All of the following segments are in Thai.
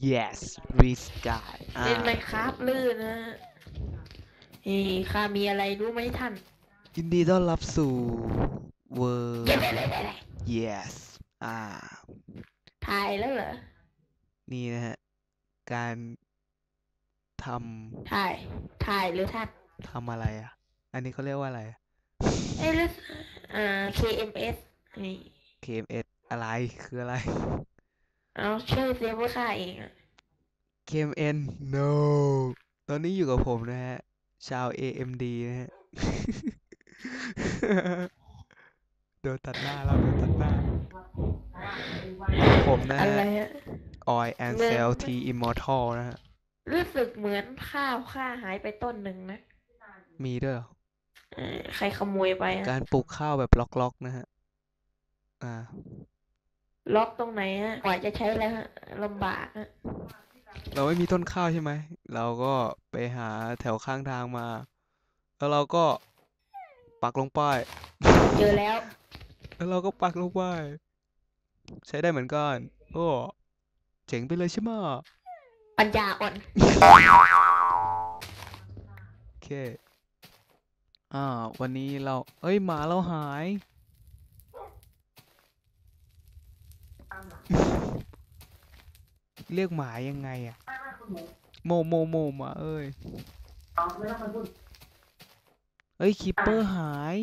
yes we sky อ่าเล่นไหมครับลื่นนะเฮ้ยข้ามีอะไรรู้ไหมท่าน ยินดีต้อนรับสู่ world yes อ่าถ่ายแล้วเหรอ นี่นะฮะ การทถ่าย ถ่ายหรือท่านำทำอะไรอะ อันนี้เขาเรียกว่าอะไรอะเอ้ยแล้วอ่า KMS นี่ KMS อะไรคืออะไร เอาชื่อเสียว่าข้าเองอะ KMN no ตอนนี้อยู่กับผมนะฮะ ชาว AMD นะฮะ โดนตัดหน้าเราโดนตัดหน้า ผมนะอะไรฮะอะ Oil and เงิน Cell T Immortal นะฮะ รู้สึกเหมือนข้าวข้าหายไปต้นหนึ่งนะมีด้วยเหรอ เออใครขโมยไปอะการปลูกข้าวแบบล็อกๆนะฮะ อ่า ล็อกตรงไหนฮะกว่าจะใช้แล้วฮะลำบากฮะเราไม่มีต้นข้าวใช่ไหม เราก็ไปหาแถวข้างทางมา แล้วเราก็ปักลงไป เจอแล้ว แล้วเราก็ปักลงไป ใช้ได้เหมือนกัน โอ้ เจ๋งไปเลยใช่ไหมะปัญญาอ่อน โอเค อ่า วันนี้เรา เอ้ย หมาเราหาย เรียกหมายังไงอะโมโมโมหมาเอ้ยเอ้ยคิปเปอร์หาย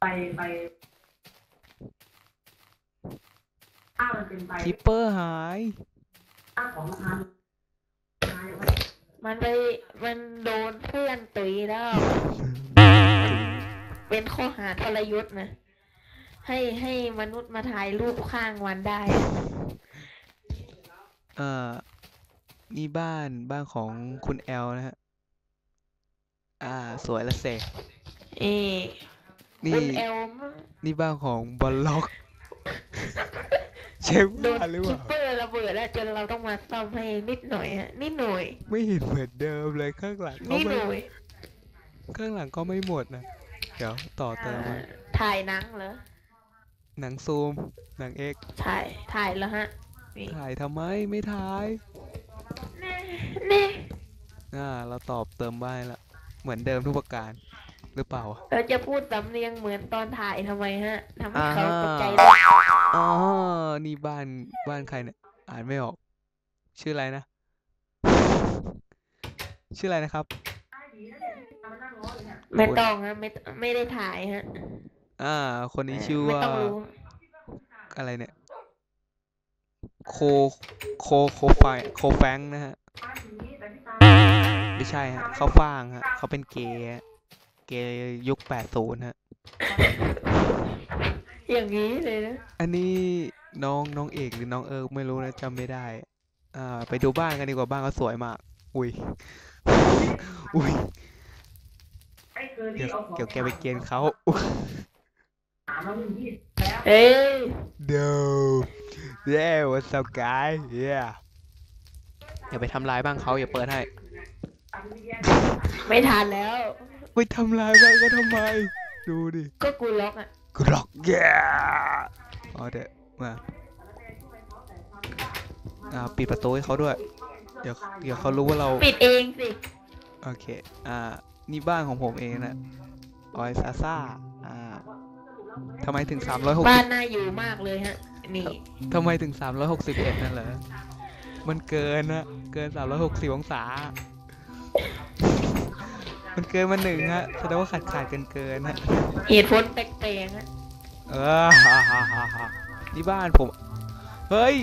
ไปไปถ้ามันเป็นไปคิปเปอร์หายถ้าของทางมันไปมันโดนเพื่อนตุยแล้ว เป็นข้อหาทรยศนะ ให้ให้มนุษย์มาถ่ายรูปข้างวันได้ เอ่อ นี่บ้านบ้านของคุณแอลนะฮะ อ่า สวยละเสกเอนี่คุณเอลมนี่บ้านของบอลล็อกใช่โดนบ้านหรือเปคิปล่าเปอร์ระเบิดแล้วจนเราต้องมาซ่อมให้นิดหน่อยฮะนิดหน่อยไม่เห็นเหมือนเดิมเลยข้างหลังก็นิดไม่หน่อยข้างหลังก็ไม่หมดนะ เดี๋ยวต่อเติมอ่ามา ถ่ายหนังเหรอ หนังซูม หนังเอกถ่าย ถ่ายแล้วฮะนี่ถ่ายทำไมไม่ถ่าย แน่แน่อ่า เราตอบเติมบ้านละ เหมือนเดิมทุกประการ หรือเปล่าอะเราจะพูดสำเนียงเหมือนตอนถ่ายทำไมฮะทำให้เขาอ่าตกใจได้อ๋อ นี่บ้านบ้านใครเนี่ย อ่านไม่ออก ชื่ออะไรนะ ชื่ออะไรนะครับ ไม่ต้องฮะไม่ไม่ได้ถ่ายฮะ อ่า คนนี้ชื่อไม่ว่า ต้องรู้ อะไรเนี่ย โค โค โคไฟโคแฟงนะฮะ ไม่ใช่ฮะเขาฟ่างฮะเขาเป็นเกย์ฮะเกย์ยุคแปดศูนย์ฮะ อย่างนี้เลยนะ อันนี้น้องน้องเอกหรือน้องเอิร์กไม่รู้นะจำไม่ได้ อ่า ไปดูบ้านกันดีกว่าบ้านเขาสวยมาก อุ้ย อุ้ยไอ้คือเดี๋ที่ยวเอาของเดี๋ยวแกไปเกณฑ์เขาถามมาเป็นที่แล้วเอ้ย No Yeah what's up guy Yeah อย่าไปทำร้ายบ้างเขาอย่าเปิดให้ ไม่ทันแล้ว ไปทำร้ายบ้างก็ทำไม ดูดิ ก็กูล็อกอะกรอก Yeah เอาเดี๋ยวมาอ่าปิดประตูให้เขาด้วย เดี๋ยวเดี๋ยวเขารู้ว่าเรา ปิดเองสิ โอเค อ่า นี่บ้านของผมเองนะออยซาซ่าอ่า ทำไมถึง บ้าน360น่าอยู่มากเลยฮะ นี่ทำไมถึง 361 นั่นเหรอ มันเกินนะเกิน 360 องศา มันเกินมาหนึ่งฮะแสดงว่าขาดขาดเกินเกินฮะ เหตุผลแปลกๆฮะเออฮ่าฮ่าฮ่าฮ่านี่บ้านผม เฮ้ย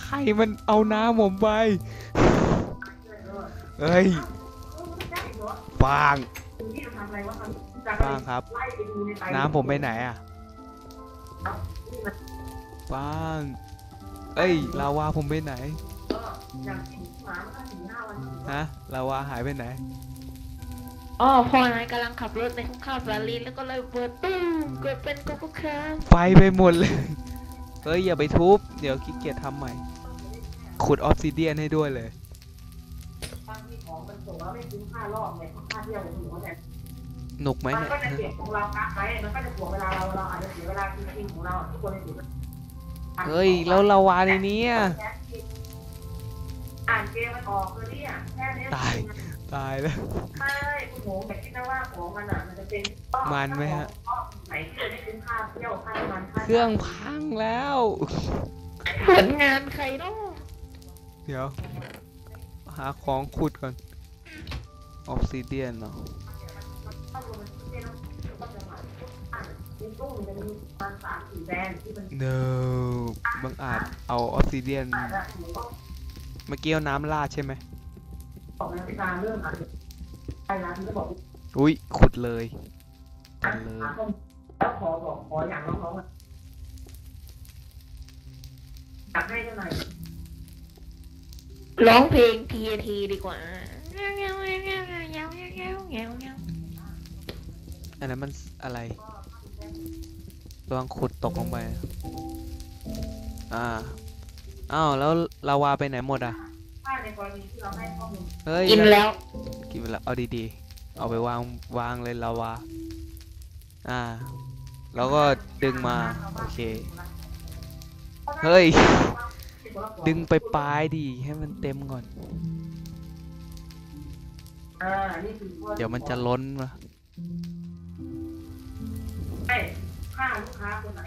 ใครมันเอาน้ำผมไป เฮ้ยฟาง ที่ทำอะไรวะครับฟางครับไล่ไปดูในไตน้ำผมไปไหนอะฟาง เอ้ยลาวาผมไปไหนอย่างที่หมามันก็สี่ห้าวันฮะลาวาหายไปไหนอ๋อพอนายกำลังขับรถในข้าวสาลีแล้วก็เลยเปิดตู้มเกิดเป็นโกโก้ครัมไฟไปหมดเลย เฮ้ยอย่าไปทุบ เดี๋ยวขี้เกียจทำใหม่ ขุดออฟซิเดียนให้ด้วยเลยบางทีของมันส่งแล้วไม่คุ้มค่ารอบเนี่ยค่าเที่ยวของหนูเนี่ย หนุกไหมมันเนี่ยก็จะเก็บของเรากักไว้มันก็จะถ่วงเวลาเราเราอาจจะเสียเวลาจริงๆของเราทุกคนเลยเสียเฮ้ยแล้วลาวาในนี้อะแค่กินอ่านเกมมันออกเลยเนี่ยแค่เนี้ตายตายแล้วไม่คุณหมูแต่คิดนะว่าของมันอะมันจะเป็นมันไหมฮะไหนที่จะได้คุ้มค่าเที่ยวค่าน้ำมันค่าเครื่องพังแล้วผลงานใครเนาะเดี๋ยว หาของขุดก่อนออกซิเดียนเนาะ no อบางอาจเอาออสซิเดียนเมื่อกี้เอาน้ำลาดใช่ไหมอุ้ยขุดเลยตันเลยแล้วขอบอกขออย่างน้องๆอยาให้เท่าไหร่ร้องเพลงทีทีดีกว่าเงี้ยวเงี้ยวเงี้ยวเงี้ยวเงี้ยวเงี้ยว อันนั้นมันอะไรระวังขุดตกลงไป อ่า อ้าว แล้วลาวาไปไหนหมดอะถ้าในกรณีที่เราให้ข้อมูลเฮ้ยกินแล้ว กินไปแล้ว เอาดีๆ เอาไปวางวางเลยลาวา อ่า แล้วก็ดึงมา โอเค เฮ้ย ดึงไปปลายดิ ให้มันเต็มก่อนอ่านี่คือเดี๋ยวมันจะล้นมา ให้ถ้าลูกค้าคนไหน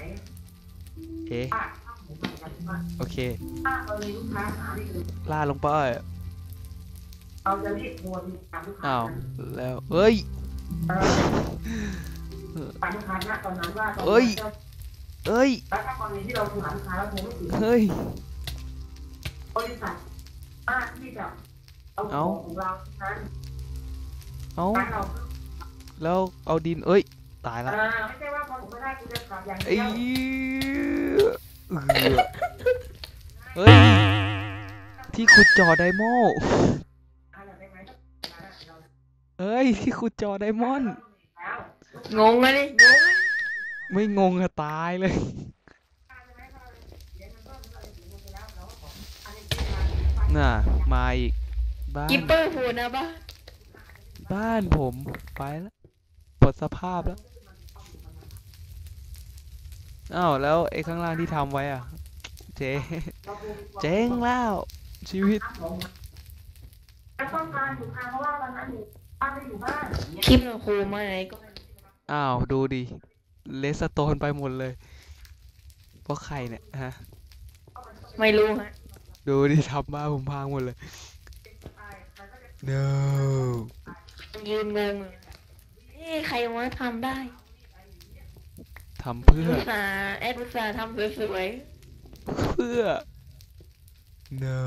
เอ๊ะถ้าถ้าผมทำกันว่าโอเคถ้ากรณีลูกค้าหานี่คือลาดลงไปเราจะรีบโทรตามลูกค้าอ้าวแล้วเอ้ยเออตามลูกค้าณตอนนั้นว่าตอนเอ้ยนี้เอ้ยแล้วถ้ากรณีที่เราโทรหาลูกค้าแล้วโทรไม่ติดเฮ้ยบริษัทมากที่จะเอาขเอ้าองของเรานั้นเอ้าร้านเราแล้วเอาดินเอ้ย ตายเอละอไม่ใช่ว่าพอผมไม่ได้คุณจะกลับอย่างไอ้เดียวเอือเฮ้ย ที่ขุดจอไดโมอะไรได้ไหมเราเอ้ย ที่ขุดจอไดมอนด์แล้วงงอะดิงงอะไม่งงอะตายเลยน่ะ มาอีก บ้านกิปเปอร์โผล่หนะบ้านบ้านผมไปแล้วหมดสภาพแล้ว อ้าวแล้วไอ้ข้างล่างที่ทำไว้อะ เจ๊เจ๊งแล้ว ชีวิตต้องการอยู่ค่ะเพราะว่าวันนั้นหนูป้าไม่อยู่บ้านคลิปโผล่มาไหนก็อ้าวดูดิ เลสโตนไปหมดเลยเพราะใครเนี่ยฮะ ไม่รู้ฮะ ดูดิทำบ้านผมพังหมดเลย no ยืนงงอะเอ๊ะใครวะทำได้ ทำเพื่อ อุตส่าห์แอดอุตส่าห์ทำสวยเพื่อ no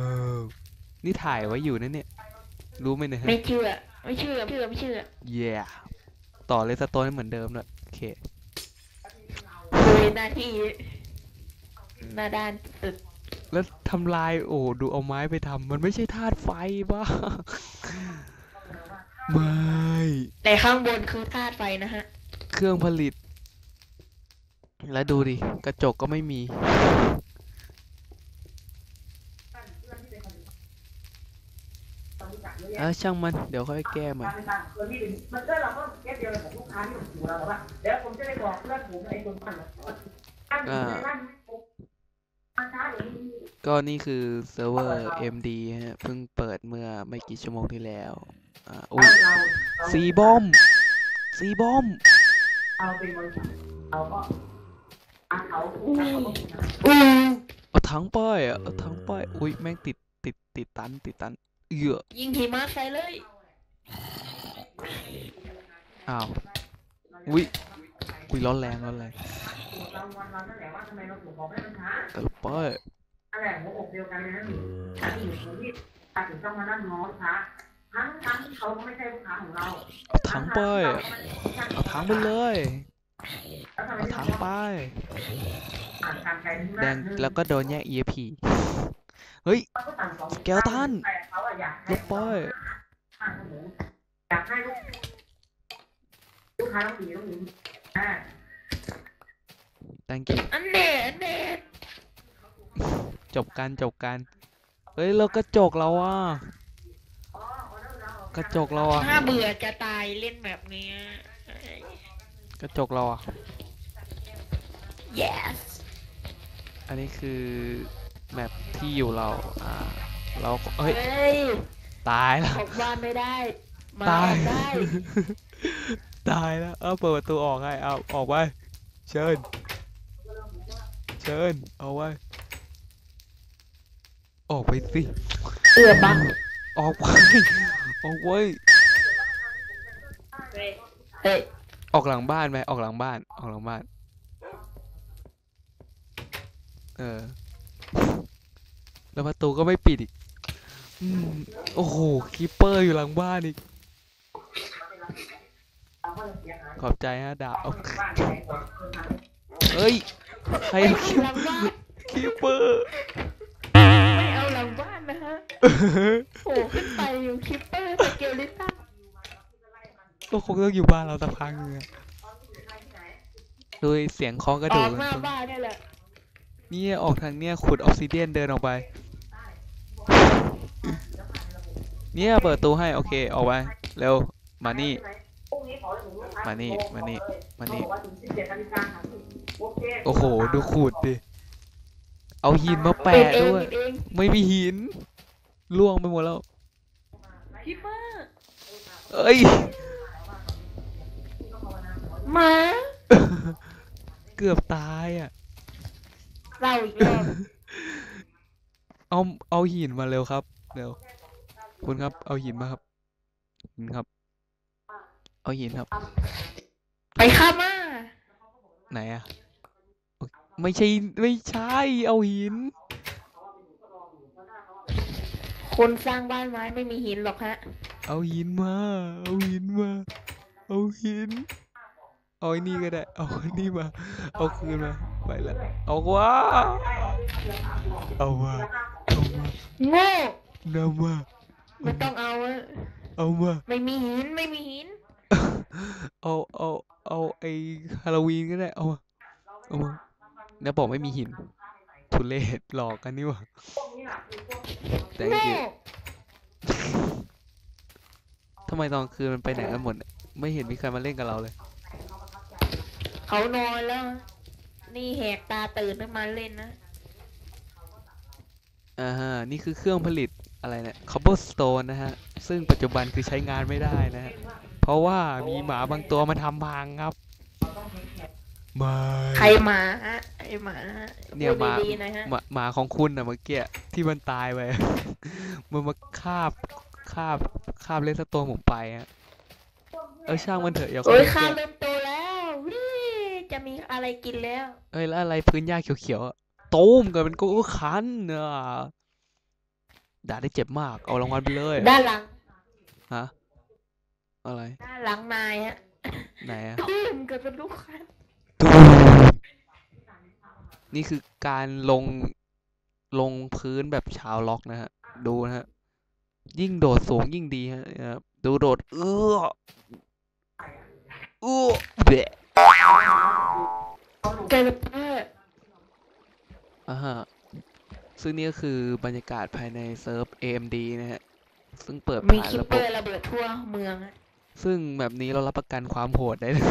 นี่ถ่ายไว้อยู่นะเนี่ย รู้ไหมเนี่ยๆฮะ ไม่เชื่อ ไม่เชื่อไม่เชื่อไม่เชื่อ yeah ต่อเลสโตนให้เหมือนเดิมเลยโอเค โดยหน้าที่หน้าด้านสุดแล้วทำลายโอ้ดูเอาไม้ไปทำมันไม่ใช่ธาตุไฟบ้า ไม่ แต่ข้างบนคือธาตุไฟนะฮะ เครื่องผลิต แล้วดูดิ กระจกก็ไม่มี เออช่างมันเดี๋ยวค่อยแก้ใหม่การต่างคนที่เป็นมันก็เราก็แค่เดียวกับลูกค้าที่อยู่เราว่าเดี๋ยวผมจะได้บอกเพื่อนผมไอ้คนนั้นตั้งอยู่ในบ้านผมมาช้าอย่างนี้ก็นี่คือเซิร์ฟเวอร์ MD ฮะเพิ่งเปิดเมื่อไม่กี่ชั่วโมงที่แล้วอ่าอุ้ยเราสีบอมสีบอมเราเป็นบริษัทเราก็อา เขาเขาก็อู้เอาถังป้ายอะเอาถังป้ายอุ้ยแม่งติดติดติดตันติดตันเอือยิงหิมะใส่เลยอ้าวอุ้ยอุ้ยร้อนแรงร้อนแรงเราวันเรานั่นแหละว่าทำไมเราถูกบอกให้มันช้าแต่ละป้ายนั่นแหละหัวอกเดียวกันเลยนะถ้าที่อยู่คนที่ตัดสินต้องมานั่งง้อลูกค้าทั้งทั้งที่เขาก็ไม่ใช่ลูกค้าของเราเอาถังป้ายอะเอาถังไปเลย เอาถังไป แดงแล้วก็โดนแยก EAP เฮ้ยสเกลตันลบไปอยากให้ลูกลูกค้าต้องดีต้องดีอ่า thank you อันเน่อันเน่จบกันจบกัน เฮ้ยแล้วกระจกเราอะ กระจกเราอะถ้าเบื่อจะตายเล่นแบบเนี้ย กระจกเราอะ yes อันนี้คือแมปที่อยู่เรา อ่า เราเฮ้ย เฮ้ยตายแล้วออกบ้านไม่ได้มาตาอยอกได้ ตายแล้ว เอาเปิดประตูออกให้ เอาออกไป เชิญ เชิญ เอาไว้ ออกไปสิ เอือบังออกไป ออกไว้ เฮ้ย ออกหลังบ้านไหมออกหลังบ้าน ออกหลังบ้าน เออ แล้วประตูก็ไม่ปิดอีกอโอ้โหคีปเปอร์อยู่หลังบ้านอีก ขอบใจฮะดาบเอาเฮ้ย ใครคีปเปอร์ไม่เอาหลังบ้านนะฮะโผล่ขึ้นไปอยู่คิปเปอร์ ก็คงต้องอยู่บ้านเราสักพักนึงอะโดยเสียงเคาะกระอดูอกกหน้าบ้านนี่แหละเนี่ยออกทางเนี่ยขุดออกซิเดียนเดินออกไป เนี่ยเปิดประตูให้โอเคออกไปเร็วมานี่ มานี่มานี่มานี่โอ้โหดูขูดดิเอาหินมาเป็แปะนเองด้วยเป็นเองไม่มีหินล่วงไปหมดแล้ว คิปเปอร์เอ้ย หมาเกือบตายอะ เราอีกรอบเอาเอาหินมาเร็วครับเร็วคุณครับ เอาหินมาครับหินครับ เอาหินครับ ไปข้ามาไหนอะโอเคไม่ใช่ไม่ใช่ เอาหิน คนสร้างบ้านไม้ไม่มีหินหรอกฮะ เอาหินมา เอาหินมา เอาหิน เอาไอ้นี่ก็ได้ เอาไอ้นี่มา เอาคืนมา ไปละ เอาว่าเอามาเอามาโง่นำมาไม่ต้องเอาอะเอามาไม่มีหินไม่มีหิน เอาเอาเอาไอ้ฮาโลวีนก็ได้ เอามาเอามาแล้วบอกไม่มีหิน ทุเรศหลอกกันนี่หว่า thank โง่ you ทำไมตอนคืนมันไปไหนกันหมดเนี่ยไม่เห็นมีใครมาเล่นกับเราเลย เขานอนแล้ว นี่แหกตาตื่นขึ้นมาเล่นนะ อ่าฮะนี่คือเครื่องผลิตอะไรเนี่ย cobblestone นะฮะ ซึ่งปัจจุบันคือใช้งานไม่ได้นะฮะ เพราะว่ามีหมาบางตัวมาทำพังครับไม่ใครหมาฮะไอหมาฮะเนี่ยพูดหมาดีๆนะฮะ หมาหมาของคุณอะเมื่อกี้ที่มันตายไป มันมาคาบคาบคาบเลสโตนผมไปฮะเออช่างมันเถอะอย่าโอ้ยคุข้ายวเริ่มโตแล้ววิ จะมีอะไรกินแล้ว เอ้ยแล้วอะไรพื้นหญ้าเขียวๆอะตูมกันเป็นโกโก้คันเนอะด่าได้เจ็บมาก เอารางวัลไปเลยด้านหลัง ฮะอะไรด้านหลังนายฮะไหนอะทุ่มกันเป็นลูกค้าตูมนี่คือการลงลงพื้นแบบชาวล็อกนะฮะ ดูนะฮะ ยิ่งโดดสูงยิ่งดีฮะเนี่ยครับดูโดด เอื้อเอื้อเบะ เกลเปอร์อ่าฮะซึ่งนี่ก็คือบรรยากาศภายในเซิร์ฟ AMD นะฮะ ซึ่งเปิดมีผ่านคิประเปบอบ ร์ระเบิดทั่วเมืองฮะซึ่งแบบนี้เรารับประกันความโหดได้เลย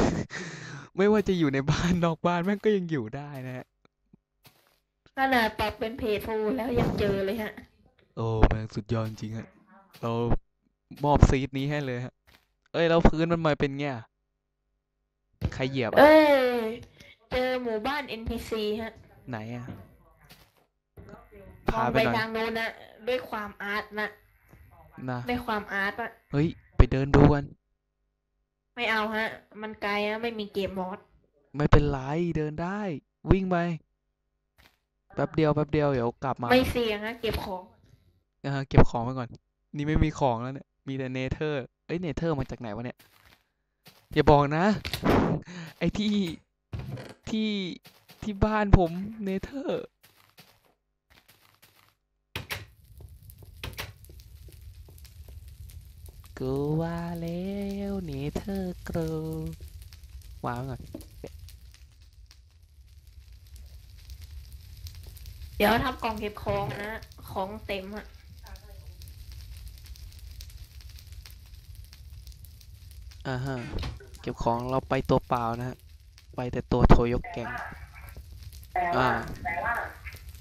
ไม่ว่าจะอยู่ในบ้านนอกบ้านแม่งก็ยังอยู่ได้นะฮะ ขนาดปรับเป็นเพจฟูแล้วยังเจอเลยฮะ โอ้แม่งสุดยอดจริงฮะ เรามอบซีดนี้ให้เลยฮะ เอ้ยแล้วพื้นมันมาเป็นไงอะใครเหยียบอะเอ้ย เจอหมู่บ้าน NPC ฮะไหนอะมพาองไปไปหน่อยทางโน้นนะด้วยความอาร์ตนะนะด้วยความอาร์ตอะเฮ้ย ไปเดินดูกัน ไม่เอาฮะ มันไกลฮะไม่มีเกมมอดไม่เป็นไรเดินได้ วิ่งไปแป๊บเดียวแป๊บเดียวเดี๋ยวกลับมาไม่เสี่ยงฮะเก็บของอ่าเก็บของไว้ก่อน นี่ไม่มีของแล้วเนี่ย มีแต่เนเธอร์ เอ้ยเนเธอร์มาจากไหนวะเนี่ย อย่าบอกนะ ไอ้ที่ ที่ที่บ้านผมเนเธอร์ กูว่าแล้วเนเธอร์กรูวางไว้ก่อนเดี๋ยวทำกล่องเก็บของนะของเต็มฮะอ่าฮะ เก็บของเราไปตัวเปล่านะฮะ ไปแต่ตัวโทยกแกงแต่อ่าว่าแต่ว่า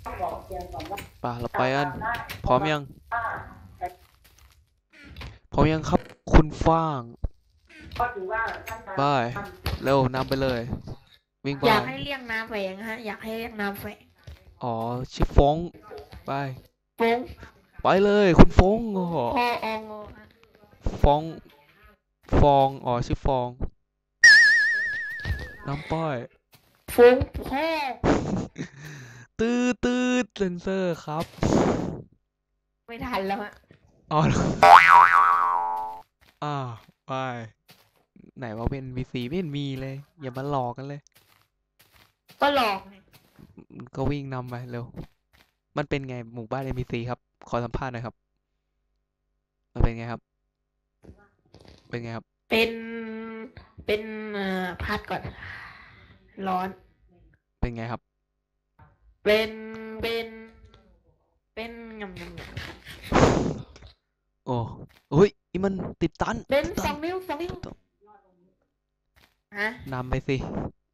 ต้องบอกเพียงก่อนว่าไป่ะเราไปกัน พร้อมยังถ้าพร้อมยังครับคุณฟ้างก็ถือว่าท่านไปเร็วนำไปเลย วิ่งไปอยากให้เรียกน้ำแฝงฮะ อยากให้เรียกน้ำแฝงอ๋อชื่อฟงไปฟงไปเลยคุณฟงโอ้โหพอองอฮะฟองฟองอ๋อชื่อฟอง น้ำป้อยฟงพ่อตืดตืดเซนเซอร์ครับไม่ทันแล้วฮะอ๋อเหรออ่าไปไหนว่าเป็น NPC ไม่เห็นมีเลย อย่ามาหลอกกันเลย ก็หลอกไงก็วิ่งนำไปเร็ว มันเป็นไงหมู่บ้าน NPC ครับ ขอสัมภาษณ์หน่อยครับ มันเป็นไงครับ เป็นไงครับ เป็น เป็นเอ่อพัดก่อน ร้อน เป็นไงครับ เป็นเป็นเป็นยำยำยโอ้เฮ้ยนี่มันติดตันำเป็นติดสตัอนงนิ้วสองนิ้วฮะนำไปสิ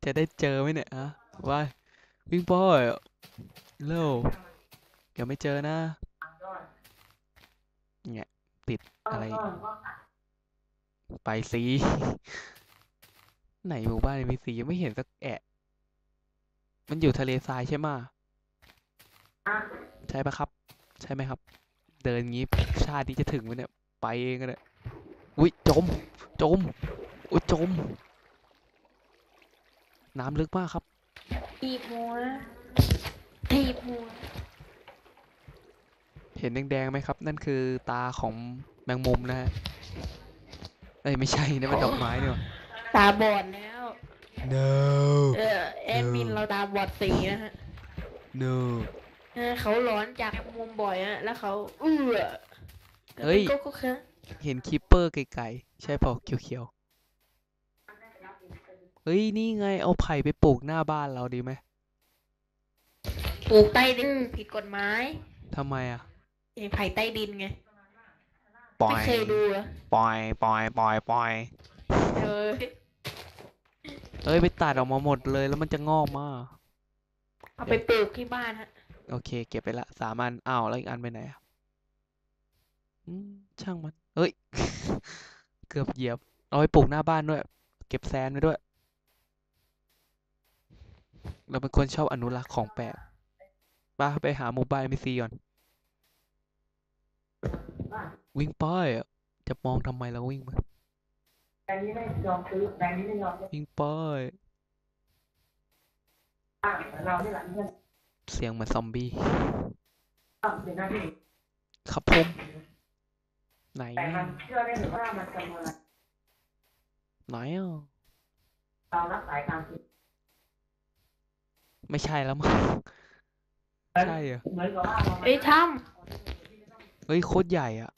จะได้เจอไหมเนี่ยอะว่าวิ่งไปเร็วเดี๋ยวไม่เจอนะเนี่ยติดอะไร ไปสิ ไหนหมู่บ้านมีสียังไม่เห็นสักแอะ มันอยู่ทะเลทรายใช่ไหมะใช่ปะครับ ใช่ไหมครับ เดินงี้ชาตินี้จะถึงไหมเนี่ย ไปเองก็ได้อุ้ยจม จม อุ้ยจม น้ำลึกมากครับทีบหัวทีบหัว เห็นแดงๆไหมครับ นั่นคือตาของแมงมุมนะฮะเอ้ยไม่ใช่นะมันดอกไม้นี่หว่า ตาบอดแล้ว no เออแอดมินเราตาบอดสีนะฮะ no เออเขาร้อนจากมุมบ่อยอะแล้วเขาเอื้อเฮ้ย ก็ก็คือเห็นคิปเปอร์ไกลๆ ใช่เปล่าเขียวๆ เฮ้ย นี่ไงเอาไผ่ไปปลูกหน้าบ้านเราดีไหมปลูกใต้ดินผิดกฎหมายทำไมอะไอ้ไผ่ใต้ดินไง ปล่อไม่ย เคยดูเหรอปล่อย ปล่อย ปล่อย ปล่อย เออ เอ้ยไปตัดออกมาหมดเลยแล้วมันจะงอกมา เอาไปปลูกที่บ้านฮะ โอเค เก็บไปละสามอันอ้าวแล้วอีกอันไปไหนอะอืมช่างมันเอ้ย เกือบเหยียบ เอาไปปลูกหน้าบ้านด้วย เก็บแซนไว้ด้วย เราเป็นคนชอบอนุรักษ์ของแปลกไป้าไปหาหมู่บ้านเอ็มซีก่อน วิ่งไปอะจะมองทำไมเราวิ่งมา แบงค์นี้ไม่ยอมซื้อแบงค์นี้ไม่ยอมซื้อวิ่งไปเราที่หลังเพื่อนเสียงเหมือนซอมบี้ก็เป็นหน้าที่ครับผมไหนแต่มันเชื่อได้หรือว่ามันจะมาไหนอะเรารับสายการซื้อไม่ใช่แล้วมั้งใช่เหรอเหมือนกับว่าเราเอ้ยทเฮ้ยโคตรใหญ่อะ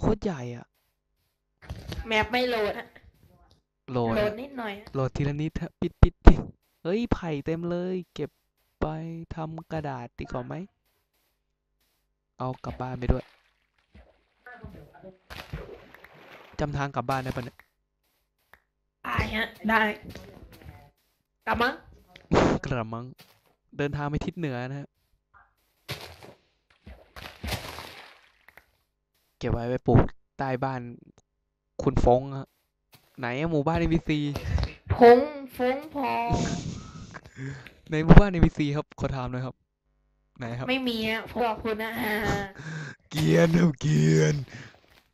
โคตรใหญ่อะำ แมปไม่โหลดฮะโหลดโหลอะดนิดหน่อยฮะโหลดทีละนิดฮะปิดปิดปิดเฮ้ยไผ่เต็มเลย เก็บไปทำกระดาษดีกว่าไหม เอากลับบ้านไปด้วยจำทางกลับบ้านได้ปะเนี่ย ได้ฮะได้กลับมั้งกระมัง เดินทางไปทิศเหนือนะฮะ เก็บไว้ไปปลูกใต้บ้าน คุณฟงอะไหนอะหมู่บ้าน NPC พงฟงพองในหมู่บ้าน NPC ครับขอถามหน่อยครับ ไหนครับไม่มีฮะพวกคุณนะฮะเกรียนครับเกรียน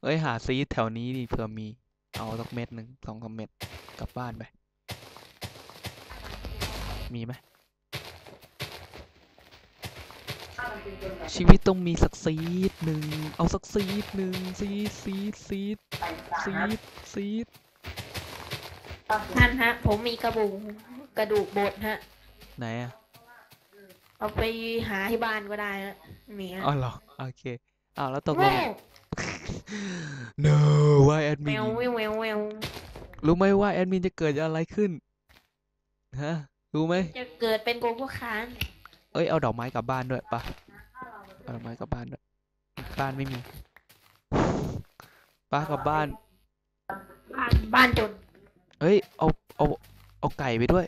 เอ้ยหาซีดแถวนี้ดิเผื่อมี เอาสักเม็ดหนึ่งสองสามเม็ดกลับบ้านไป มีไหม ชีวิตต้องมีสักซีดหนึ่ง เอาสักซีดหนึ่งซีดซีดซีดซีดซีดท่านฮะ ผมมีกระบุงกระดูกบดฮะ ไหนอะเอาไปหาที่บ้านก็ได้ฮะมีฮะอ๋อเหรอ โอเคอ้าวแล้วตกลโง่ง no ว่าแอดแมมินวแมวแมวแมวรู้ไหมว่าแอดมินจะเกิดอะไรขึ้น ฮะ รู้ไหม จะเกิดเป็นโกโก้คาน เอ้ยเอาดอกไม้กลับบ้านด้วยปะเอาดอกไม้กลับบ้านด้วยบ้านไม่มีป้ากลับบ้าน บ้านบ้านจนเอ้ยเอาเอาเอาไก่ไปด้วย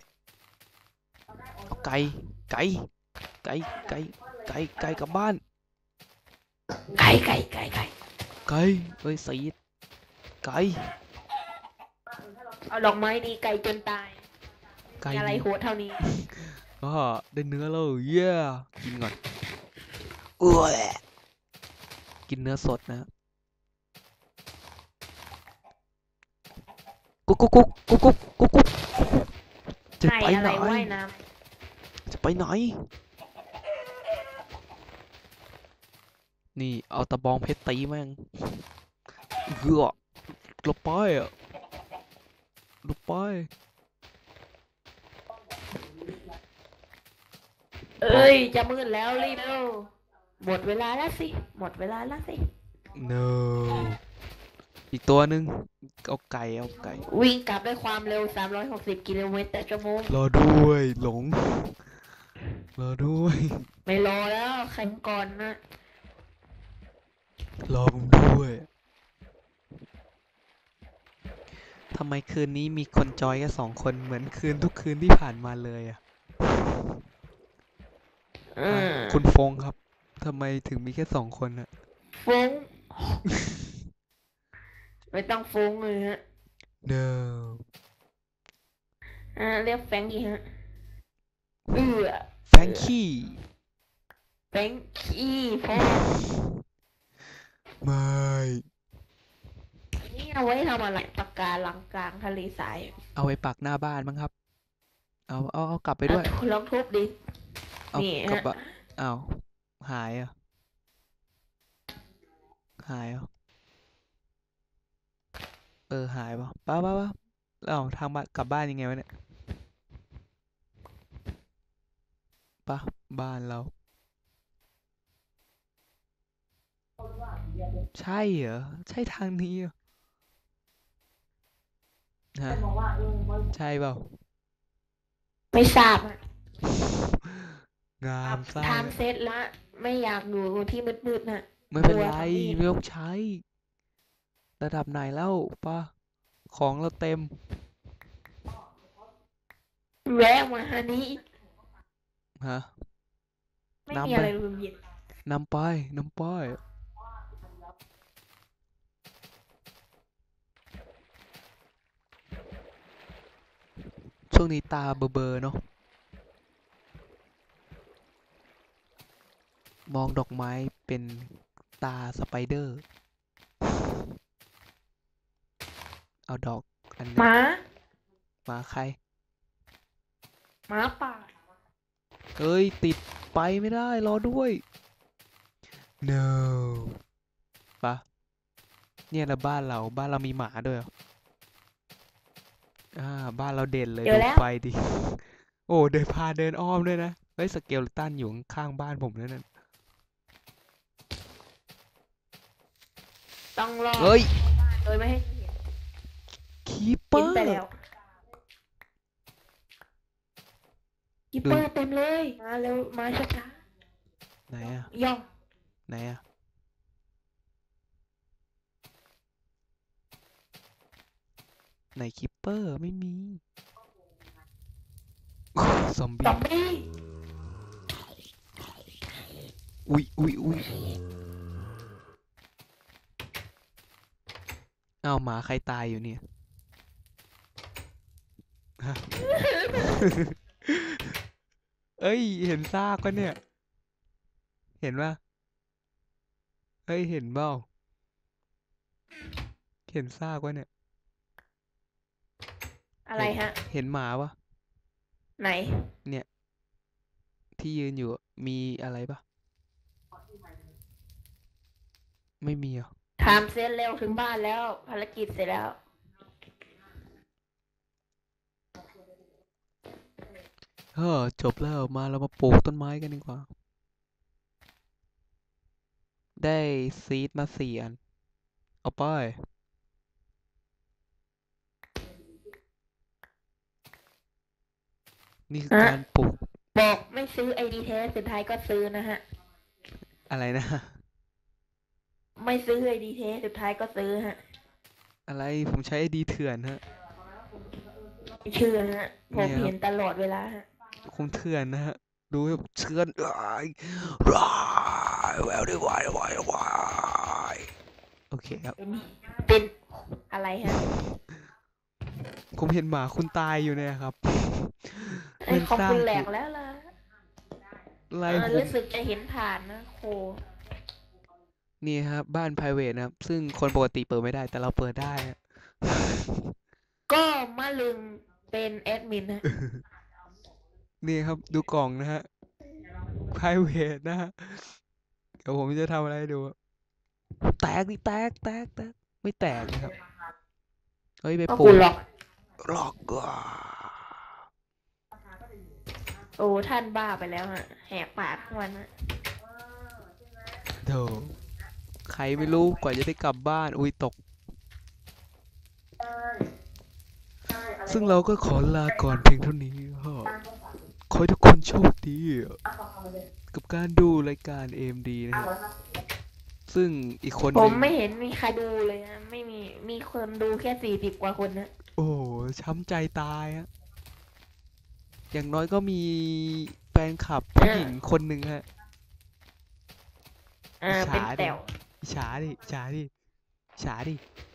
เอาไก่ไก่ไก่ไก่ไก่ไก่กลับบ้าน ไก่ไก่ไก่ไก่ไก่เอ้ยซีดไก่เอาดอกไม้ดีไก่จนตาย ไก่มีอะไรนี่โหดเท่านี้ ก็ได้เนื้อแล้วเย้กินก่อนอ้วยกินเนื้อสดนะกุ๊กกุ๊กกุ๊กกุ๊กกุ๊กกุ๊กกุ๊กจะไปไหนว่ายน้จะไปไหน นี่เอาตะบองเพชรตีแม่งเหือลบไปอะลบไป เอ้ย จะมืดแล้วรีบเร็วหมดเวลาแล้วสิ หมดเวลาแล้วสิ no อีกตัวหนึ่งเอาไก่เอาไก่ วิ่งกลับด้วยความเร็ว 360 กิโลเมตรต่อชั่วโมง รอด้วยหลง รอด้วย ไม่รอแล้วแข่งก่อนนะ รอผมด้วยทำไมคืนนี้มีคนจอยแค่สองคนเหมือนคืนทุกคืนที่ผ่านมาเลยอะ อืมคุณฟงครับทำไมถึงมีแค่สองคนอะฟุ้ง ไม่ต้องฟุ้งเลยฮะ no อ่าเรียกแฟรงกี้ฮะเอือแฟรงกี้แฟรงกี้พ่อไม่นี่เอาไว้ทำอะไรปากกาลังกลางทะเลทรายเอาไปปักหน้าบ้านมั้งครับ เอาเอาเอากลับไปด้วย อะลองทุบดิ เอานี่กลับฮะอะเอาหายอะหายเหรอะเออหายป่ะป้าป้าป้าแล้วเอาทางบ้านกลับบ้านยังไงวะเนี่ยปะบ้านเรา ใช่เหรอใช่ทางนี้เหรอฮะบอกว่าเออมันใช่เปล่า ไม่ทราบอะ งามไส้ทำเซตละ ไม่อยากอยู่ที่มืดๆนะไม่เป็นกลัวไรทำนี่ไม่ต้องใช้ ระดับไหนแล้วป้าของเราเต็ม แวะมาฮะนี้ฮะไม่นำมีไปอะไรลืมหยิบนำไปนำไปช่วงนี้ตาเบลอๆเนาะ มองดอกไม้เป็นตาสไปเดอร์ เอาดอกอันหนี้มามาใคร หมาป่า เอ้ย ติดไปไม่ได้ รอด้วย no ปะเนี่ยละบ้านเราบ้านเรามีหมาด้วยเหรออ่า บ้านเราเด่นเลยเจดูอแล้ว ไฟดิ โอ้ เดินพาเดินอ้อมด้วยนะ เฮ้ย สเกลตันอยู่ข้างๆบ้านผมนั่นน่ะ ต้องรอดเฮ้ยโดยไม่ให้เห็นคีเปกิอนร์ไปแล้วกิปเปอร์เต็มเลย มาเร็วมาช้าไหนอะๆย่องไหนอะไหนคิปเปอร์ไม่มี ซอมซอบี้มบี้อุ๊ยอุ๊ยอุ๊ย อ้าวหมาใครตายอยู่เนี่ยฮะเอ้ย เห็นซากปะเนี่ย เห็นปะเอ้ย เห็นเปล่าเห็นซากปะเนี่ย อะไรฮะ เห็นหมาปะไหนที่ยืนอยู่อะมีอะไรปะไม่มีเหรอะ ทำเสร็จเร็วถึงบ้านแล้ว ภารกิจเสร็จแล้วเฮ้อจบแล้วมาเรามาปลูกต้นไม้กันดีกว่า ได้ซีดมาสี่อัน เอาไป นี่คือฮะการปลูก บอกไม่ซื้อไอดีแท้สุดท้ายก็ซื้อนะฮะ อะไรนะ ไม่ซื้อไอดีแท้สุดท้ายก็ซื้อฮะ อะไรผมใช้ไอดีเถื่อนฮะ ไม่เชื่อฮะผมเนี่ยครับเห็นตลอดเวลาฮะ คงเถื่อนนะฮะ ดูแบบเถื่อนร้ายร้ายแววได้วายวายวายโอเคเคครับเป็นเป็นอะไรฮะผมเห็นหมาคุณตายอยู่เนี่ยครับไอ้ยของคุณแหลกแล้วล่ะไล่เออผม รู้สึกจะเห็นผ่านนะโค นี่ครับบ้าน private นะครับ ซึ่งคนปกติเปิดไม่ได้ แต่เราเปิดได้อะก็มะลึงเป็นแอดมินฮะนี่ครับดูกล่องนะฮะ private นะฮะเดี๋ยวผมจะทำอะไรให้ดู แตกดิแตกแตกแตกไม่แตกนะครับ เฮ้ยไปก็ปลูคุกณหรอกหลอกอะโอ้ท่านบ้าไปแล้วฮะแหกปากทั้งวันฮะโธ่ ใครไม่รู้กว่าจะได้กลับบ้าน อุ้ยตก ซึ่งเราก็ขอลาก่อนเพียงเท่านี้ฮะขอให้ทุกคนโชคดี กับการดูรายการ AMD นะฮะซึ่งอีกคนหผนึ่มงไม่เห็นมีใครดูเลยฮะไม่มี มีคนดูแค่สี่สิบกว่าคนนะ โอ้โหช้ำใจตายฮะ อย่างน้อยก็มีแฟนคลับผู้หญิงคนหนึ่งฮะ อ่าอิจฉาเป็นดิแต๋ว อิจฉาดิอิจฉาดิอิจฉาดิ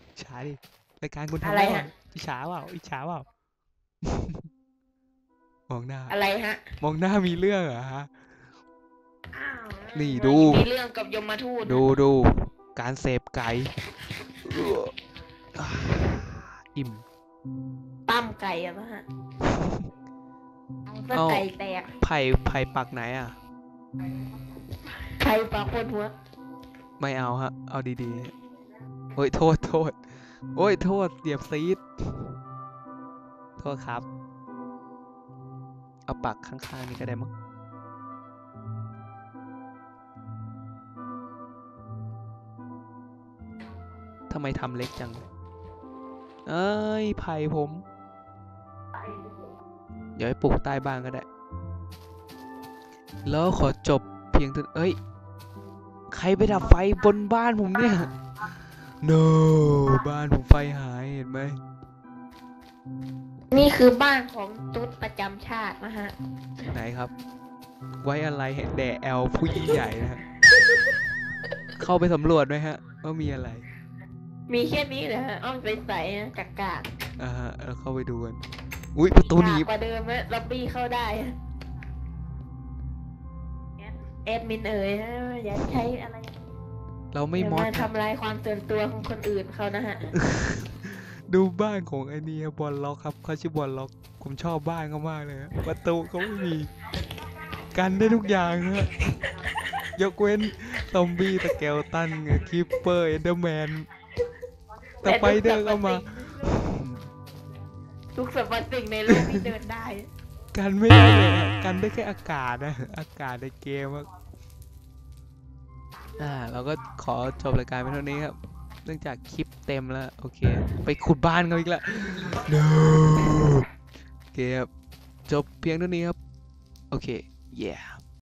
อิจฉาดิรายการคุณทำอะไรได้เปฮะล่าอิจฉาเปล่าอิจฉาเปล่า มองหน้า อะไรฮะมองหน้ามีเรื่องเหรอฮะนี่ดู มีเรื่องกับยมทูตนะดูดูการเสพไก่เอื้ออ่าอิ่มตั้มไก่อะนะฮะเอาซะเอ้า ไก่แตกไผ่ไผ่ปักไหนอะ ไข่ปลาคนหัว ไม่เอาฮะ เอาดีๆ โอ้ยโทษโทษ โอ้ยโทษเหยียบซีด โทษครับ เอาปักข้างๆ นี่ก็ได้มั้ง ทำไมทำเล็กจัง เอ้ยไผ่ผม เดี๋ยวให้ปลูกใต้บ้านก็ได้ แล้วขอจบเพียงเท่าเอ้ย ใครไปดับไฟบนบ้านผมเนี่ย no บ้านผมไฟหายเห็นไหม นี่คือบ้านของตุ๊ดประจำชาตินะฮะ ไหนครับ ไว้อะไรให้แด่แอลผู้ยิ่งใหญ่นะฮะ เข้าไปสำรวจไหมฮะ ว่ามีอะไร มีแค่นี้เหรอฮะอ้อมใสๆนะกากาอ่าฮะเราเข้าไปดูกัน อุ้ยประตูหนีบกว่าเดิมฮะล็อบบี้เข้าได้ฮะแอดมินเอ๋ยฮะอย่าใช้อะไรเราไม่อย่ามอดมานะทำลายความส่วนตัวของคนอื่นเขานะฮะ ดูบ้านของไอ้นี่ครับบอลล็อกครับเขาชื่อบอลล็อกผมชอบบ้านเขามากเลยฮะประตูเขาไม่มีกันได้ทุกอย่างฮะยกเว้นซอมบี้ตะเกลตันคิปเปอร์เอนเดอร์แมนสไปเดอร์ก็มา ทุกสรรพสิ่งในโลกที่เดินได้ กันไม่ได้เลยอะกันได้แค่อากาศนะอากาศในเกมอะ อ่า เราก็ขอจบรายการไปเท่านี้ครับ เนื่องจากคลิปเต็มแล้ว โอเค ไปขุดบ้านเขาอีกแล้ว no โอเคครับ จบเพียงเท่านี้ครับ โอเค yeah